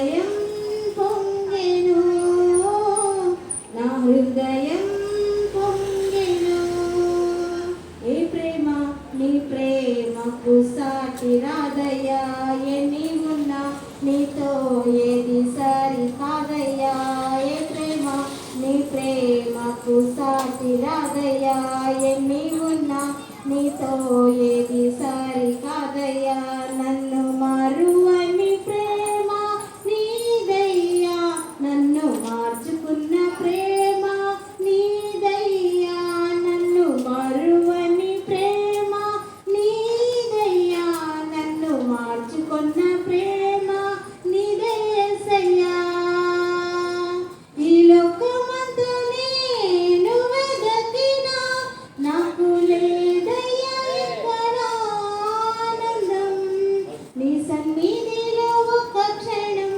హృదయం పొంగెను. నా హృదయం పొంగెను. ఏ ప్రేమ నీ ప్రేమకు సాటి రాదయ్యా. ఎన్ని ఉన్నా నీతో ఏది సరి కాదయ్యా. ఏ ప్రేమ నీ ప్రేమకు సాటి రాదయ్యా. ఎన్ని ఉన్నా నీతో ఏది నీ సన్నిధిలో ఒక క్షణం